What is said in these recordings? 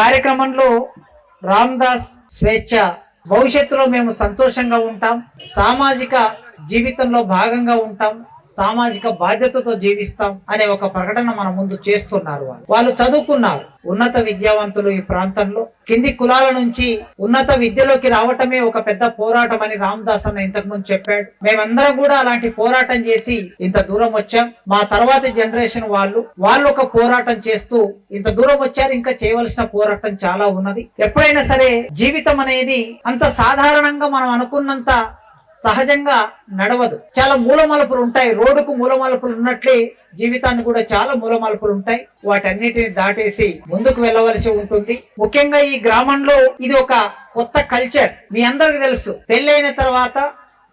కార్యక్రమంలో రామ్దాస్ స్వేచ్ఛ. భవిష్యత్తులో మేము సంతోషంగా ఉంటాం. సామాజిక జీవితంలో భాగంగా ఉంటాం. సామాజిక బాధ్యతతో జీవిస్తాం అనే ఒక ప్రకటన మన ముందు చేస్తున్నారు వాళ్ళు. వాళ్ళు చదువుకున్నారు. ఉన్నత విద్యావంతులు ఈ ప్రాంతంలో. కింది కులాల నుంచి ఉన్నత విద్యలోకి రావటమే ఒక పెద్ద పోరాటం అని రామదాస్ అన్న ఇంతకు ముందు చెప్పాడు. మేమందరం కూడా అలాంటి పోరాటం చేసి ఇంత దూరం వచ్చాం. మా తర్వాతి జనరేషన్ వాళ్ళు వాళ్ళు ఒక పోరాటం చేస్తూ ఇంత దూరం వచ్చారు. ఇంకా చేయవలసిన పోరాటం చాలా ఉన్నది. ఎప్పుడైనా సరే జీవితం అనేది అంత సాధారణంగా మనం అనుకున్నంత సహజంగా నడవదు. చాలా మూలమలుపులు ఉంటాయి. రోడ్డుకు మూలమలుపులు ఉన్నట్లే జీవితాన్ని కూడా చాలా మూలమలుపులు ఉంటాయి. వాటన్నిటిని దాటేసి ముందుకు వెళ్ళవలసి ఉంటుంది. ముఖ్యంగా ఈ గ్రామంలో ఇది ఒక కొత్త కల్చర్. మీ అందరికి తెలుసు. పెళ్ళైన తర్వాత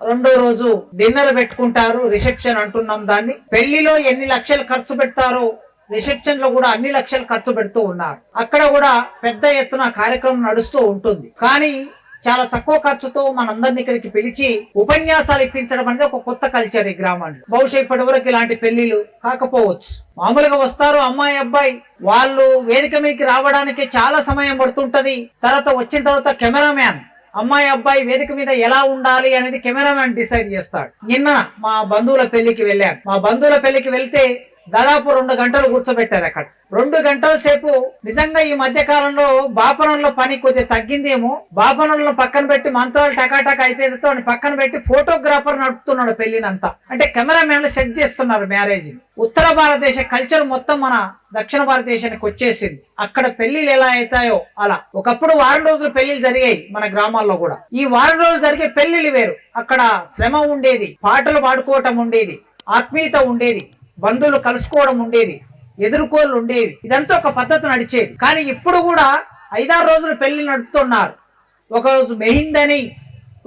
రెండో రోజు డిన్నర్ పెట్టుకుంటారు. రిసెప్షన్ అంటున్నాం దాన్ని. పెళ్ళిలో ఎన్ని లక్షలు ఖర్చు పెడతారో రిసెప్షన్లో కూడా అన్ని లక్షలు ఖర్చు పెడుతూ ఉన్నారు. అక్కడ కూడా పెద్ద ఎత్తున కార్యక్రమం నడుస్తూ ఉంటుంది. కానీ చాలా తక్కువ ఖర్చుతో మనందరిని ఇక్కడికి పిలిచి ఉపన్యాసాలు ఇప్పించడం అనేది ఒక కొత్త కల్చర్ ఈ గ్రామంలో బహుశా ఇప్పటి వరకు ఇలాంటి పెళ్ళిలు కాకపోవచ్చు. మామూలుగా వస్తారు అమ్మాయి అబ్బాయి. వాళ్ళు వేదిక మీదకి రావడానికి చాలా సమయం పడుతుంటది. తర్వాత వచ్చిన తర్వాత కెమెరామ్యాన్. అమ్మాయి అబ్బాయి వేదిక మీద ఎలా ఉండాలి అనేది కెమెరామ్యాన్ డిసైడ్ చేస్తాడు. నిన్న మా బంధువుల పెళ్ళికి వెళ్ళాను. మా బంధువుల పెళ్ళికి వెళ్తే దాదాపు రెండు గంటలు కూర్చోబెట్టారు అక్కడ. రెండు గంటల సేపు నిజంగా ఈ మధ్య కాలంలో బాపనంలో పని కొద్దిగా తగ్గిందేమో. బాపనంలో పక్కన పెట్టి మంత్రాలు టకాటక అయిపోయేదితో పక్కన పెట్టి ఫోటోగ్రాఫర్ నడుపుతున్నాడు పెళ్ళినంతా అంటే కెమెరామెన్లు సెట్ చేస్తున్నారు మ్యారేజ్ ఉత్తర భారతదేశ కల్చర్ మొత్తం మన దక్షిణ భారతదేశానికి వచ్చేసింది. అక్కడ పెళ్ళిలు ఎలా అవుతాయో అలా. ఒకప్పుడు వారం రోజులు పెళ్ళిలు జరిగాయి మన గ్రామాల్లో కూడా. ఈ వారం రోజులు జరిగే పెళ్ళిలు వేరు. అక్కడ శ్రమ ఉండేది. పాటలు పాడుకోవటం ఉండేది. ఆత్మీయత ఉండేది. బంధువులు కలుసుకోవడం ఉండేది ఎదుర్కోలు ఉండేవి. ఇదంతా ఒక పద్ధతి నడిచేది. కానీ ఇప్పుడు కూడా ఐదారు రోజులు పెళ్ళి నడుపుతున్నారు. ఒకరోజు మెహిందని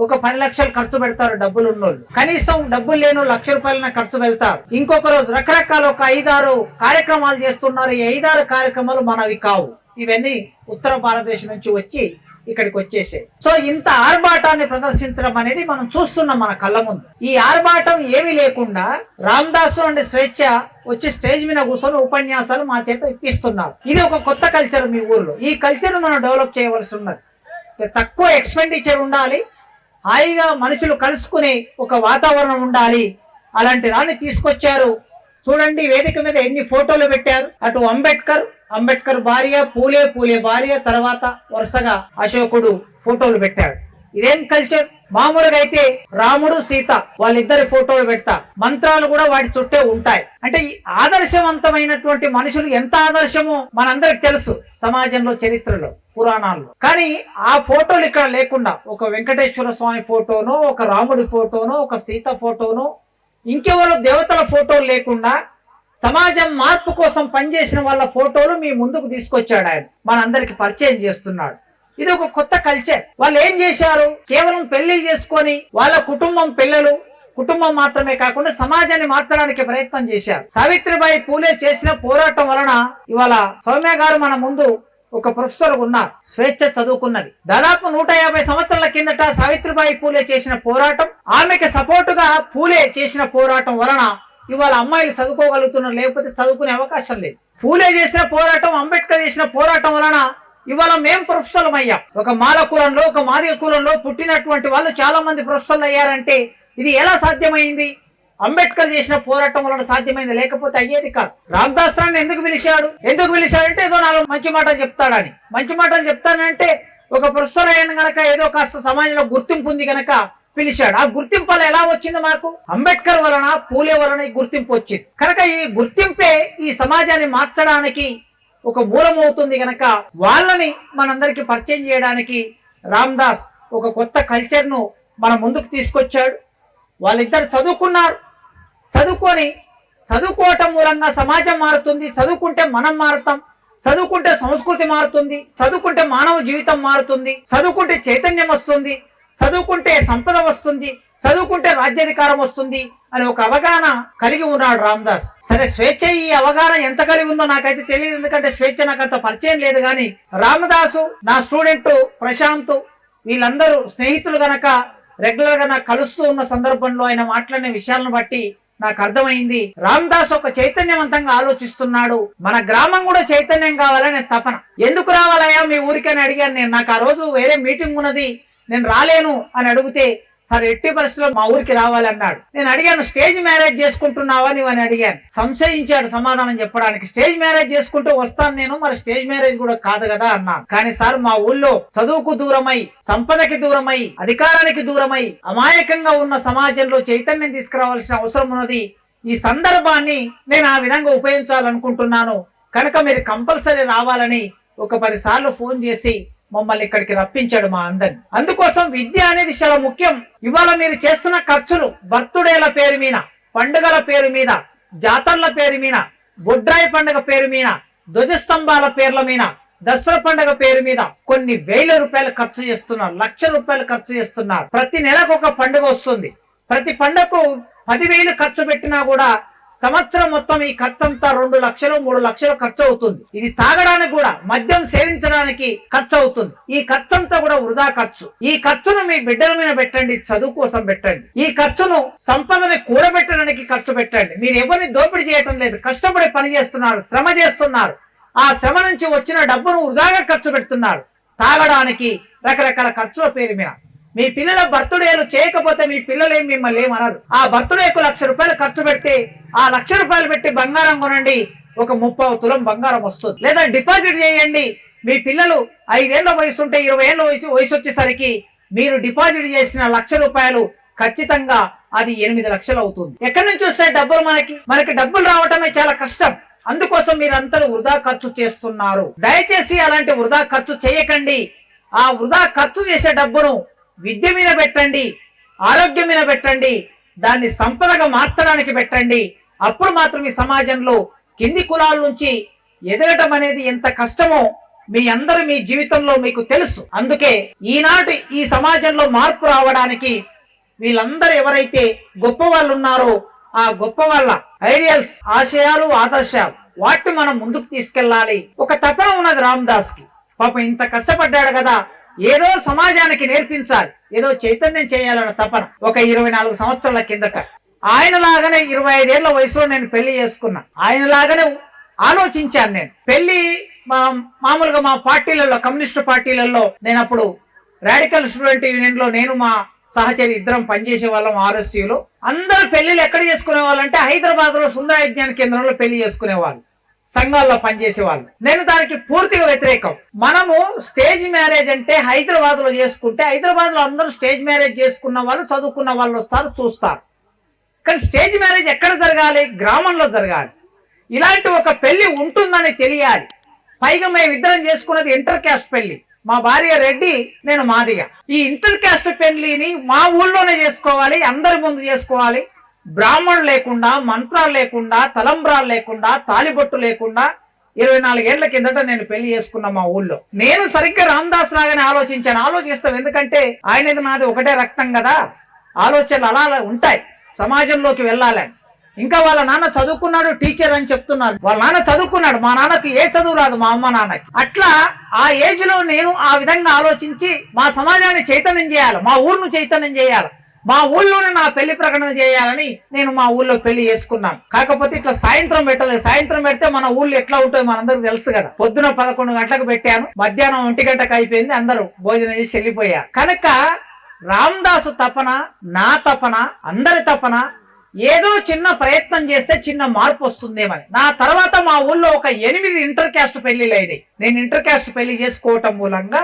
ఒక పది లక్షలు ఖర్చు పెడతారు డబ్బులు ఉన్నోళ్ళు కనీసం డబ్బులు లేని లక్ష రూపాయలన ఖర్చు వెళ్తారు ఇంకొక రోజు రకరకాల ఒక ఐదారు కార్యక్రమాలు చేస్తున్నారు. ఈ ఐదారు కార్యక్రమాలు మనవి కావు. ఇవన్నీ ఉత్తర భారతదేశం నుంచి వచ్చి ఇక్కడికి వచ్చేసాయి సో ఇంత ఆర్భాటాన్ని ప్రదర్శించడం అనేది మనం చూస్తున్నాం మన కళ్ళ ముందు. ఈ ఆర్భాటం ఏమీ లేకుండా రామదాసు అండ్ స్వేచ్ఛ వచ్చి స్టేజ్ మీద కూర్చొని ఉపన్యాసాలు మా చేత ఇప్పిస్తున్నారు. ఇది ఒక కొత్త కల్చర్ మీ ఊర్లో. ఈ కల్చర్ మనం డెవలప్ చేయవలసి ఉన్నది. తక్కువ ఎక్స్పెండిచర్ ఉండాలి హాయిగా మనుషులు కలుసుకునే ఒక వాతావరణం ఉండాలి అలాంటి దాన్ని తీసుకొచ్చారు చూడండి వేదిక మీద ఎన్ని ఫోటోలు పెట్టారు. అటు అంబేద్కర్ అంబేద్కర్ భార్య పూలే పూలే భార్య తర్వాత వరుసగా అశోకుడు ఫోటోలు పెట్టాడు. ఇదేం కల్చర్ మామూలుగా అయితే రాముడు సీత వాళ్ళిద్దరి ఫోటోలు పెడతా. మంత్రాలు కూడా వాటి చుట్టే ఉంటాయి. అంటే ఈ ఆదర్శవంతమైనటువంటి మనుషులు ఎంత ఆదర్శమో మనందరికి తెలుసు సమాజంలో చరిత్రలో పురాణాల్లో. కానీ ఆ ఫోటోలు ఇక్కడ లేకుండా ఒక వెంకటేశ్వర స్వామి ఫోటోనో ఒక రాముడి ఫోటోనో ఒక సీత ఫోటోనో ఇంకెవరో దేవతల ఫోటోలు లేకుండా సమాజం మార్పు కోసం పనిచేసిన వాళ్ళ ఫోటోలు మీ ముందుకు తీసుకొచ్చాడు ఆయన. మనందరికి పరిచయం చేస్తున్నాడు. ఇది ఒక కొత్త కల్చర్ వాళ్ళు ఏం చేశారు? కేవలం పెళ్ళి చేసుకొని వాళ్ళ కుటుంబం పిల్లలు కుటుంబం మాత్రమే కాకుండా సమాజాన్ని మార్చడానికి ప్రయత్నం చేశారు. సావిత్రిబాయి పూలే చేసిన పోరాటం వలన ఇవాళ సౌమ్య గారు మన ముందు ఒక ప్రొఫెసర్ ఉన్నారు. స్వేచ్ఛ చదువుకున్నది. దాదాపు నూట యాభై సంవత్సరాల కిందట సావిత్రిబాయి పూలే చేసిన పోరాటం ఆమెకి సపోర్టుగా పూలే చేసిన పోరాటం వలన ఇవాళ అమ్మాయిలు చదువుకోగలుగుతున్నారు లేకపోతే చదువుకునే అవకాశం లేదు. పూలే చేసిన పోరాటం అంబేద్కర్ చేసిన పోరాటం వలన ఇవాళ మేం ప్రొఫెసర్లు అయ్యాం. ఒక మాల కులంలో ఒక మాదిగ కులంలో పుట్టినటువంటి వాళ్ళు చాలా మంది ప్రొఫెసర్లు అయ్యారంటే ఇది ఎలా సాధ్యమైంది? అంబేద్కర్ చేసిన పోరాటం వలన సాధ్యమైంది లేకపోతే అయ్యేది కాదు. రామదాస్ రాన్ని ఎందుకు పిలిచాడు? ఎందుకు పిలిచాడంటే ఏదో నాలుగు మంచి మాటలు చెప్తాడని. మంచి మాటలు చెప్తానంటే ఒక ప్రొఫెసర్ అయిన గనక ఏదో కాస్త సమాజంలో గుర్తింపు ఉంది గనక పిలిచాడు. ఆ గుర్తింపు ఎలా వచ్చింది మాకు? అంబేద్కర్ వలన పూలే వలన ఈ గుర్తింపు వచ్చింది. కనుక ఈ గుర్తింపే ఈ సమాజాన్ని మార్చడానికి ఒక మూలం అవుతుంది గనక వాళ్ళని మనందరికి పరిచయం చేయడానికి రామ్దాస్ ఒక కొత్త కల్చర్ను మన ముందుకు తీసుకొచ్చాడు. వాళ్ళిద్దరు చదువుకున్నారు. చదువుకొని చదువుకోవటం మూలంగా సమాజం మారుతుంది. చదువుకుంటే మనం మారుతాం. చదువుకుంటే సంస్కృతి మారుతుంది. చదువుకుంటే మానవ జీవితం మారుతుంది. చదువుకుంటే చైతన్యం వస్తుంది. చదువుకుంటే సంపద వస్తుంది. చదువుకుంటే రాజ్యాధికారం వస్తుంది అని ఒక అవగాహన కలిగి ఉన్నాడు రామ్దాస్. సరే స్వేచ్ఛ ఈ అవగాహన ఎంత కలిగి ఉందో నాకైతే తెలియదు. ఎందుకంటే స్వేచ్ఛ నాకు అంత పరిచయం లేదు కానీ రామదాసు నా స్టూడెంట్ ప్రశాంత్ వీళ్ళందరూ స్నేహితులు గనక రెగ్యులర్గా నాకు కలుస్తూ ఉన్న సందర్భంలో ఆయన మాట్లాడిన విషయాలను బట్టి నాకు అర్థమైంది రామ్ దాస్ ఒక చైతన్యవంతంగా ఆలోచిస్తున్నాడు. మన గ్రామం కూడా చైతన్యం కావాలని తపన. ఎందుకు రావాలయ్యా మీ ఊరికని అడిగాను నేను. నాకు ఆ రోజు వేరే మీటింగ్ ఉన్నది. నేను రాలేను అని అడిగితే సార్ ఎట్టి పరిస్థితిలో మా ఊరికి రావాలన్నాడు. నేను అడిగాను స్టేజ్ మ్యారేజ్ చేసుకుంటున్నావా? నువ్వు అని అడిగాను. సంశయించాడు సమాధానం చెప్పడానికి. స్టేజ్ మ్యారేజ్ చేసుకుంటూ వస్తాను నేను మరి స్టేజ్ మ్యారేజ్ కూడా కాదు కదా అన్నాను. కానీ సార్ మా ఊళ్ళో చదువుకు దూరమై సంపదకి దూరమై అధికారానికి దూరమై అమాయకంగా ఉన్న సమాజంలో చైతన్యం తీసుకురావాల్సిన అవసరం ఉన్నది. ఈ సందర్భాన్ని నేను ఆ విధంగా ఉపయోగించాలనుకుంటున్నాను. కనుక మీరు కంపల్సరీ రావాలని ఒక పది సార్లు ఫోన్ చేసి మమ్మల్ని ఇక్కడికి రప్పించాడు మా అందరిని. అందుకోసం విద్య అనేది చాలా ముఖ్యం. ఇవాళ మీరు చేస్తున్న ఖర్చులు బర్త్డేల పేరు మీద పండుగల పేరు మీద జాతరల పేరు మీద బొడ్రాయి పండుగ పేరు మీద ధ్వజస్తంభాల పేర్ల మీద దసరా పండుగ పేరు మీద కొన్ని వేల రూపాయలు ఖర్చు చేస్తున్నారు లక్ష రూపాయలు ఖర్చు చేస్తున్నారు. ప్రతి నెలకు ఒక పండుగ వస్తుంది. ప్రతి పండుగకు పదివేలు ఖర్చు పెట్టినా కూడా సంవత్సరం మొత్తం ఈ ఖర్చు అంతా రెండు లక్షలు మూడు లక్షలు ఖర్చు అవుతుంది ఇది తాగడానికి కూడా మద్యం సేవించడానికి ఖర్చు అవుతుంది ఈ ఖర్చు అంతా కూడా వృధా ఖర్చు. ఈ ఖర్చును మీ బిడ్డల మీద పెట్టండి చదువు కోసం పెట్టండి. ఈ ఖర్చును సంపదని కూడబెట్టడానికి ఖర్చు పెట్టండి. మీరు ఎవరిని దోపిడీ చేయటం లేదు. కష్టపడి పని చేస్తున్నారు శ్రమ చేస్తున్నారు. ఆ శ్రమ నుంచి వచ్చిన డబ్బును వృధాగా ఖర్చు పెడుతున్నారు. తాగడానికి రకరకాల ఖర్చుల పేరు మీద. మీ పిల్లల బర్త్డేలు చేయకపోతే మీ పిల్లలు ఏం మిమ్మల్ని ఏమనరు ఆ బర్త్డేకు లక్ష రూపాయలు ఖర్చు పెడితే ఆ లక్ష రూపాయలు పెట్టి బంగారం కొనండి ఒక ముప్పై తులం బంగారం వస్తుంది. లేదా డిపాజిట్ చేయండి. మీ పిల్లలు ఐదేళ్ళ వయసు ఉంటే ఇరవై ఏళ్ళ వయసు వయసు వచ్చేసరికి మీరు డిపాజిట్ చేసిన లక్ష రూపాయలు ఖచ్చితంగా అది ఎనిమిది లక్షలు అవుతుంది. ఎక్కడి నుంచి వస్తాయి డబ్బులు మనకి? మనకి డబ్బులు రావటమే చాలా కష్టం. అందుకోసం మీరందరూ వృధా ఖర్చు చేస్తున్నారు. దయచేసి అలాంటి వృధా ఖర్చు చేయకండి. ఆ వృధా ఖర్చు చేసే డబ్బును విద్య మీద పెట్టండి ఆరోగ్యం మీద పెట్టండి దాన్ని సంపదగా మార్చడానికి పెట్టండి. అప్పుడు మాత్రం ఈ సమాజంలో కింది కులాల నుంచి ఎదగటం అనేది ఎంత కష్టమో మీ అందరూ మీ జీవితంలో మీకు తెలుసు. అందుకే ఈనాటి ఈ సమాజంలో మార్పు రావడానికి వీళ్ళందరూ ఎవరైతే గొప్ప వాళ్ళు ఉన్నారో ఆ గొప్ప వాళ్ళ ఐడియల్స్ ఆశయాలు ఆదర్శాలు వాటిని మనం ముందుకు తీసుకెళ్ళాలి. ఒక తపన ఉన్నది రామదాస్కి పాపం ఇంత కష్టపడ్డాడు కదా ఏదో సమాజానికి నేర్పించాలి. ఏదో చైతన్యం చేయాలన్న తపన ఒక ఇరవై నాలుగు సంవత్సరాల కిందట. ఆయన లాగానే ఇరవై ఐదేళ్ళ వయసులో నేను పెళ్ళి చేసుకున్నా. ఆయన లాగానే ఆలోచించాను నేను. పెళ్ళి మా మామూలుగా మా పార్టీలలో కమ్యూనిస్టు పార్టీలలో నేను అప్పుడు రాడికల్ స్టూడెంట్ యూనియన్లో నేను మా సహచరి ఇద్దరం పనిచేసే వాళ్ళం ఆర్ఎస్సీలో అందరూ పెళ్ళిళ్ళు ఎక్కడ చేసుకునే వాళ్ళంటే హైదరాబాద్లో సుందర విజ్ఞాన కేంద్రంలో పెళ్ళి చేసుకునే వాళ్ళు సంఘాల్లో పనిచేసే వాళ్ళు నేను దానికి పూర్తిగా వ్యతిరేకం. మనము స్టేజ్ మ్యారేజ్ అంటే హైదరాబాద్లో చేసుకుంటే హైదరాబాద్లో అందరూ స్టేజ్ మ్యారేజ్ చేసుకున్న వాళ్ళు చదువుకున్న వాళ్ళు వస్తారు చూస్తారు. కానీ స్టేజ్ మ్యారేజ్ ఎక్కడ జరగాలి? గ్రామంలో జరగాలి. ఇలాంటి ఒక పెళ్ళి ఉంటుందని తెలియాలి. పైగా మేము ఇద్దరం చేసుకున్నది ఇంటర్ క్యాస్ట్ పెళ్ళి. మా భార్య రెడ్డి నేను మాదిగా. ఈ ఇంటర్ క్యాస్ట్ పెళ్ళిని మా ఊళ్ళోనే చేసుకోవాలి అందరి ముందు చేసుకోవాలి. బ్రాహ్మణులు లేకుండా మంత్రాలు లేకుండా తలంబ్రాలు లేకుండా తాలిబొట్టు లేకుండా ఇరవై నాలుగేళ్ళ కిందట నేను పెళ్ళి చేసుకున్నా మా ఊళ్ళో. నేను సరిగ్గా రామదాస్ రాగానే ఆలోచించాను. ఆలోచిస్తాం. ఎందుకంటే ఆయనది నాది ఒకటే రక్తం కదా. ఆలోచనలు అలా అలా ఉంటాయి. సమాజంలోకి వెళ్ళాలని ఇంకా వాళ్ళ నాన్న చదువుకున్నాడు టీచర్ అని చెప్తున్నారు. వాళ్ళ నాన్న చదువుకున్నాడు. మా నాన్నకి ఏ చదువు రాదు మా అమ్మ నాన్నకి. అట్లా ఆ ఏజ్లో నేను ఆ విధంగా ఆలోచించి మా సమాజాన్ని చైతన్యం చేయాలి. మా ఊరును చైతన్యం చేయాలి. మా ఊళ్ళోనే నా పెళ్ళి ప్రకటన చేయాలని నేను మా ఊళ్ళో పెళ్ళి చేసుకున్నాను. కాకపోతే ఇట్లా సాయంత్రం పెట్టలేదు సాయంత్రం పెడితే మన ఊళ్ళో ఎట్లా ఉంటుంది మనందరికి తెలుసు కదా. పొద్దున పదకొండు గంటలకు పెట్టాను. మధ్యాహ్నం ఒంటి గంటకు అయిపోయింది. అందరూ భోజనం చేసి వెళ్ళిపోయారు. కనుక రామదాసు తపన నా తపన అందరి తపన ఏదో చిన్న ప్రయత్నం చేస్తే చిన్న మార్పు వస్తుందేమని నా తర్వాత మా ఊళ్ళో ఒక ఎనిమిది ఇంటర్ క్యాస్ట్ పెళ్ళిళ్ళు అయినాయి. నేను ఇంటర్ క్యాస్ట్ పెళ్ళి చేసుకోవటం మూలంగా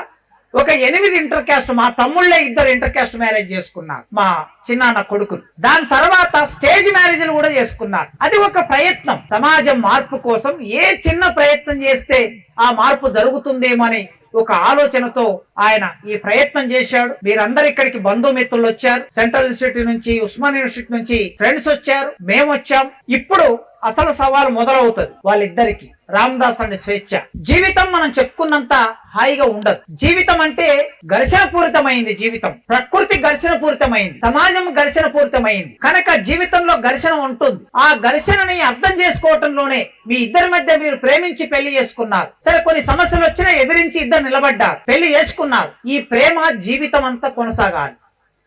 ఒక ఎనిమిది ఇంటర్ క్యాస్ట్ మా తమ్ముళ్ళే ఇద్దరు ఇంటర్ క్యాస్ట్ మ్యారేజ్ చేసుకున్నారు. మా చిన్నాన్న కొడుకులు. దాని తర్వాత స్టేజ్ మ్యారేజ్లు కూడా చేసుకున్నారు. అది ఒక ప్రయత్నం. సమాజం మార్పు కోసం ఏ చిన్న ప్రయత్నం చేస్తే ఆ మార్పు జరుగుతుందేమని ఒక ఆలోచనతో ఆయన ఈ ప్రయత్నం చేశాడు. మీరందరు ఇక్కడికి బంధుమిత్రులు వచ్చారు. సెంట్రల్ యూనివర్సిటీ నుంచి ఉస్మాన్ యూనివర్సిటీ నుంచి ఫ్రెండ్స్ వచ్చారు. మేము వచ్చాం ఇప్పుడు అసలు సవాల్ మొదలవుతుంది వాళ్ళిద్దరికి. రామదాస్ అండి స్వేచ్ఛ. జీవితం మనం చెప్పుకున్నంత హాయిగా ఉండదు. జీవితం అంటే ఘర్షణ పూరితమైంది జీవితం. ప్రకృతి ఘర్షణ పూరితమైంది. సమాజం ఘర్షణ పూరితమైంది. కనుక జీవితంలో ఘర్షణ ఉంటుంది. ఆ ఘర్షణని అర్థం చేసుకోవటంలోనే మీ ఇద్దరి మధ్య మీరు ప్రేమించి పెళ్ళి చేసుకున్నారు. సరే కొన్ని సమస్యలు వచ్చినా ఎదిరించి ఇద్దరు నిలబడ్డారు. పెళ్ళి చేసుకున్నారు. ఈ ప్రేమ జీవితం అంతా కొనసాగాలి.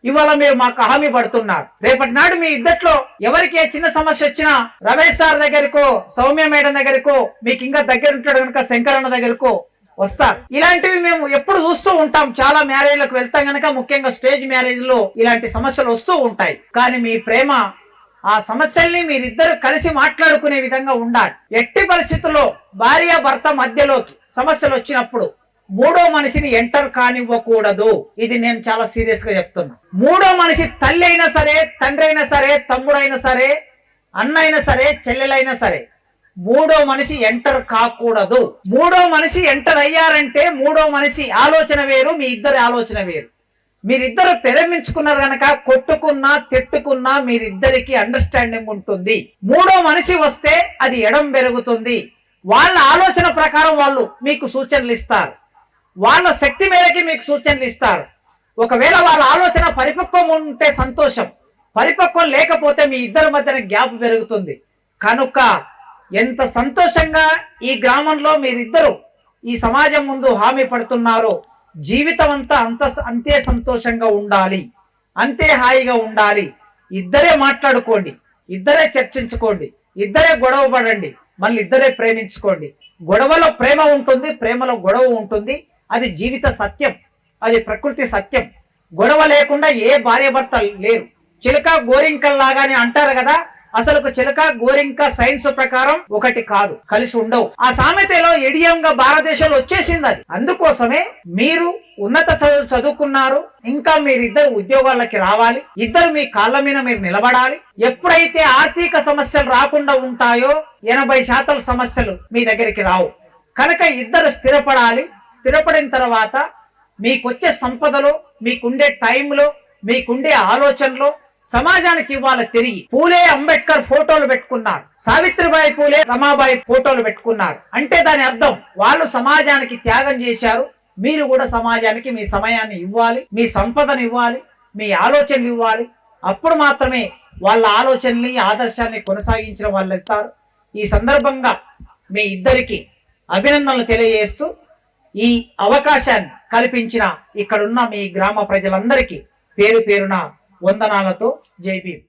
ఇవాళ మీరు మాకు హామీ పడుతున్నారు. రేపటి నాడు మీ ఇద్దట్లో ఎవరికి ఏ చిన్న సమస్య వచ్చినా రమేష్ సార్ దగ్గరకో సౌమ్య మేడం దగ్గరకో మీకు ఇంకా దగ్గర ఉంటాడు కనుక శంకరన్న దగ్గరకో వస్తారు. ఇలాంటివి మేము ఎప్పుడు చూస్తూ ఉంటాం. చాలా మ్యారేజ్లకు వెళ్తాం గనక ముఖ్యంగా స్టేజ్ మ్యారేజ్లో ఇలాంటి సమస్యలు వస్తూ ఉంటాయి. కానీ మీ ప్రేమ ఆ సమస్యల్ని మీరిద్దరు కలిసి మాట్లాడుకునే విధంగా ఉండాలి. ఎట్టి పరిస్థితుల్లో భార్య భర్త మధ్యలోకి సమస్యలు వచ్చినప్పుడు మూడో మనిషిని ఎంటర్ కానివ్వకూడదు. ఇది నేను చాలా సీరియస్గా చెప్తున్నా. మూడో మనిషి తల్లి అయినా సరే తండ్రి అయినా సరే తమ్ముడైనా సరే అన్న అయినా సరే చెల్లెలైనా సరే మూడో మనిషి ఎంటర్ కాకూడదు. మూడో మనిషి ఎంటర్ అయ్యారంటే మూడో మనిషి ఆలోచన వేరు మీ ఇద్దరి ఆలోచన వేరు. మీరిద్దరు ప్రేమించుకున్నారు కనుక కొట్టుకున్నా తిట్టుకున్నా మీరిద్దరికి అండర్స్టాండింగ్ ఉంటుంది. మూడో మనిషి వస్తే అది ఎడం పెరుగుతుంది. వాళ్ళ ఆలోచన ప్రకారం వాళ్ళు మీకు సూచనలు ఇస్తారు. వాళ్ళ శక్తి మేరకి మీకు సూచనలు ఇస్తారు. ఒకవేళ వాళ్ళ ఆలోచన పరిపక్వం ఉంటే సంతోషం. పరిపక్వం లేకపోతే మీ ఇద్దరి మధ్యన గ్యాప్ పెరుగుతుంది. కనుక ఎంత సంతోషంగా ఈ గ్రామంలో మీరిద్దరు ఈ సమాజం ముందు హామీ పడుతున్నారో జీవితం అంతా అంత అంతే సంతోషంగా ఉండాలి. అంతే హాయిగా ఉండాలి. ఇద్దరే మాట్లాడుకోండి. ఇద్దరే చర్చించుకోండి. ఇద్దరే గొడవ పడండి మళ్ళీ ఇద్దరే ప్రేమించుకోండి. గొడవలో ప్రేమ ఉంటుంది ప్రేమలో గొడవ ఉంటుంది. అది జీవిత సత్యం అది ప్రకృతి సత్యం. గొడవ లేకుండా ఏ భార్య భర్త లేరు. చిలక గోరింకల్లాగానే అంటారు కదా అసలు చిలక గోరింక సైన్స్ ప్రకారం ఒకటి కాదు కలిసి ఉండవు. ఆ సామెతలో ఎడియంగా భారతదేశంలో వచ్చేసింది అది. అందుకోసమే మీరు ఉన్నత చదువు చదువుకున్నారు ఇంకా మీరిద్దరు ఉద్యోగాలకి రావాలి ఇద్దరు మీ కాళ్ళ మీద మీరు నిలబడాలి. ఎప్పుడైతే ఆర్థిక సమస్యలు రాకుండా ఉంటాయో ఎనభై శాతం సమస్యలు మీ దగ్గరికి రావు. కనుక ఇద్దరు స్థిరపడాలి స్థిరపడిన తర్వాత మీకొచ్చే సంపదలో మీకుండే టైంలో మీకుండే ఆలోచనలో సమాజానికి ఇవ్వాలి తిరిగి పూలే అంబేద్కర్ ఫోటోలు పెట్టుకున్నారు. సావిత్రిబాయి పూలే రమాబాయి ఫోటోలు పెట్టుకున్నారు. అంటే దాని అర్థం వాళ్ళు సమాజానికి త్యాగం చేశారు. మీరు కూడా సమాజానికి మీ సమయాన్ని ఇవ్వాలి మీ సంపదను ఇవ్వాలి మీ ఆలోచనలు ఇవ్వాలి. అప్పుడు మాత్రమే వాళ్ళ ఆలోచనల్ని ఆదర్శాన్ని కొనసాగించిన వాళ్ళు ఈ సందర్భంగా మీ ఇద్దరికి అభినందనలు తెలియజేస్తూ ఈ అవకాశాన్ని కల్పించిన ఇక్కడున్న మీ గ్రామ ప్రజలందరికీ పేరు పేరున వందనాలతో జై భీమ్.